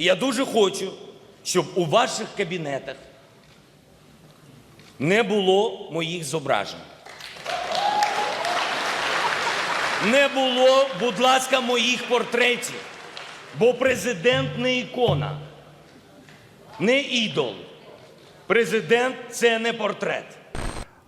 Я дуже хочу, щоб у ваших кабінетах не було моїх зображень. Не було, будь ласка, моїх портретів. Бо президент не ікона, не ідол. Президент це не портрет.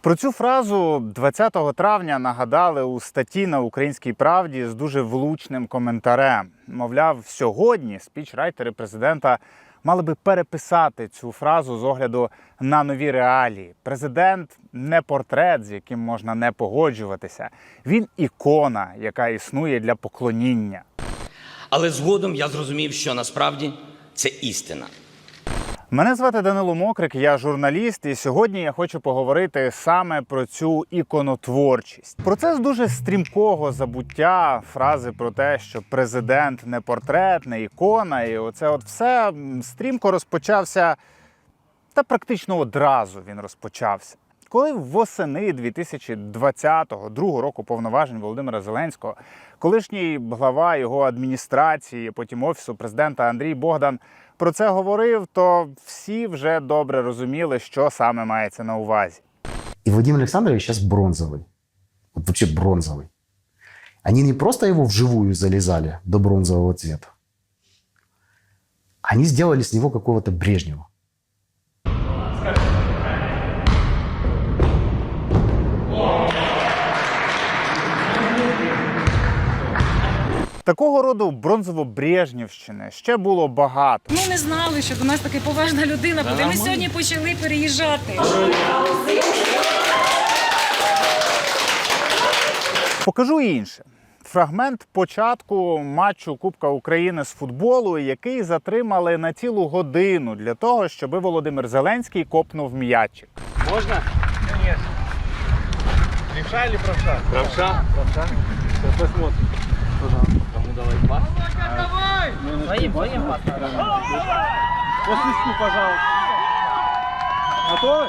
Про цю фразу 20 травня нагадали у статті на Українській правді з дуже влучним коментарем. Мовляв, сьогодні спічрайтери президента мали би переписати цю фразу з огляду на нові реалії. Президент не портрет, з яким можна не погоджуватися. Він ікона, яка існує для поклоніння. Але згодом я зрозумів, що насправді це істина. Мене звати Данило Мокрик, я журналіст, і сьогодні я хочу поговорити саме про цю іконотворчість. Процес дуже стрімкого забуття фрази про те, що президент не портрет, не ікона, і оце от все стрімко розпочався та практично одразу він розпочався. Коли восени 2020-го, другого року повноважень Володимира Зеленського, колишній глава його адміністрації, потім офісу президента Андрій Богдан про це говорив, то всі вже добре розуміли, що саме мається на увазі. И Владимир Александрович сейчас бронзовый. Вот вообще бронзовый. Они не просто его вживую залезали до бронзового цвета. Они сделали с него какого-то Брежнева. Такого роду бронзово-брежнівщини ще було багато. Ми не знали, що до нас така поважна людина буде. Ми сьогодні почали переїжджати. Покажу інше. Фрагмент початку матчу Кубка України з футболу, який затримали на цілу годину для того, щоб Володимир Зеленський копнув м'ячик. Можно? Конечно. Левша или правша? Правша. Правша. Сейчас посмотрим. Пожалуйста. Кому давай пас? Давай! Своим, своим пас. По свистку, пожалуйста. Готовы?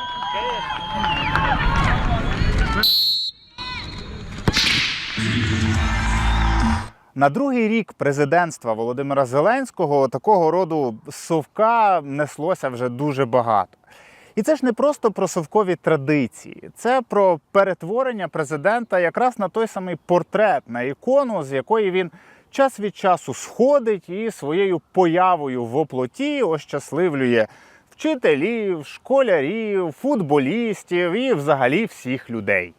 На другий рік президентства Володимира Зеленського такого роду совка неслося вже дуже багато. І це ж не просто про совкові традиції, це про перетворення президента якраз на той самий портрет, на ікону, з якої він час від часу сходить і своєю появою в оплоті ощасливлює вчителів, школярів, футболістів і взагалі всіх людей.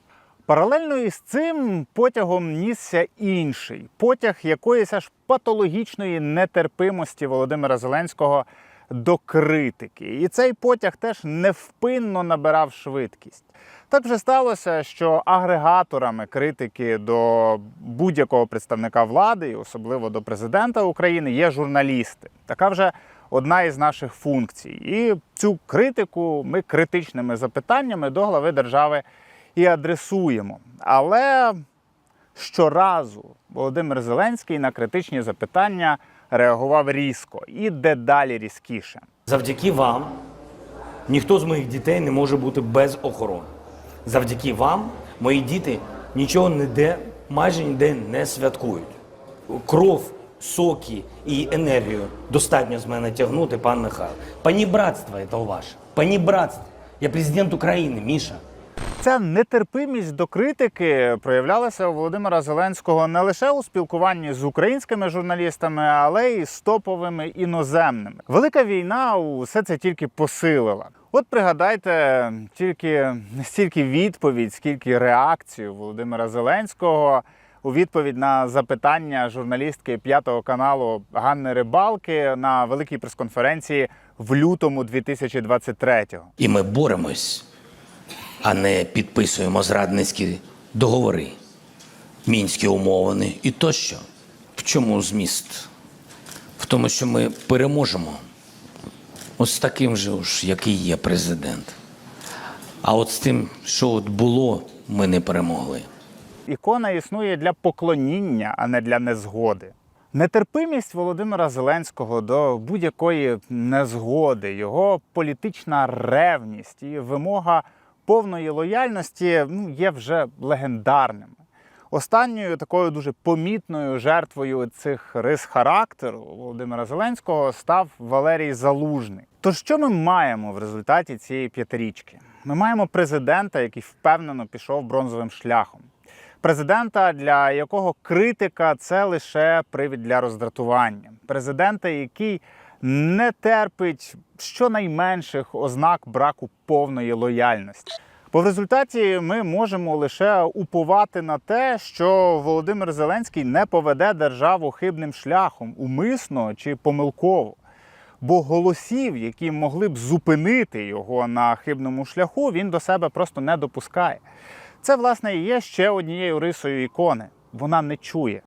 Паралельно із цим потягом нісся інший потяг якоїсь аж патологічної нетерпимості Володимира Зеленського до критики. І цей потяг теж невпинно набирав швидкість. Так вже сталося, що агрегаторами критики до будь-якого представника влади, і особливо до президента України, є журналісти. Така вже одна із наших функцій. І цю критику ми критичними запитаннями до глави держави і адресуємо. Але щоразу Володимир Зеленський на критичні запитання реагував різко і дедалі різкіше. Завдяки вам ніхто з моїх дітей не може бути без охорони. Завдяки вам мої діти нічого ніде, майже ніде не святкують. Кров, соки і енергію достатньо з мене тягнути, пан Михайло. Панібратство це ваше. Панібратство. Я президент України, Міша. Ця нетерпимість до критики проявлялася у Володимира Зеленського не лише у спілкуванні з українськими журналістами, але й з топовими іноземними. Велика війна усе це тільки посилила. От пригадайте тільки не стільки відповідь, скільки реакцію Володимира Зеленського у відповідь на запитання журналістки п'ятого каналу Ганни Рибалки на великій прес-конференції в лютому 2023-го. І ми боремось, а не підписуємо зрадницькі договори, мінські умовини і тощо. В чому зміст? В тому, що ми переможемо. Ось таким же, ж, який є президент. А от з тим, що от було, ми не перемогли. Ікона існує для поклоніння, а не для незгоди. Нетерпимість Володимира Зеленського до будь-якої незгоди, його політична ревність і вимога повної лояльності ну, є вже легендарними. Останньою такою дуже помітною жертвою цих рис характеру Володимира Зеленського став Валерій Залужний. Тож що ми маємо в результаті цієї п'ятирічки? Ми маємо президента, який впевнено пішов бронзовим шляхом. Президента, для якого критика це лише привід для роздратування. Президента, який не терпить щонайменших ознак браку повної лояльності. Бо в результаті ми можемо лише уповати на те, що Володимир Зеленський не поведе державу хибним шляхом, умисно чи помилково. Бо голосів, які могли б зупинити його на хибному шляху, він до себе просто не допускає. Це, власне, і є ще однією рисою ікони. Вона не чує.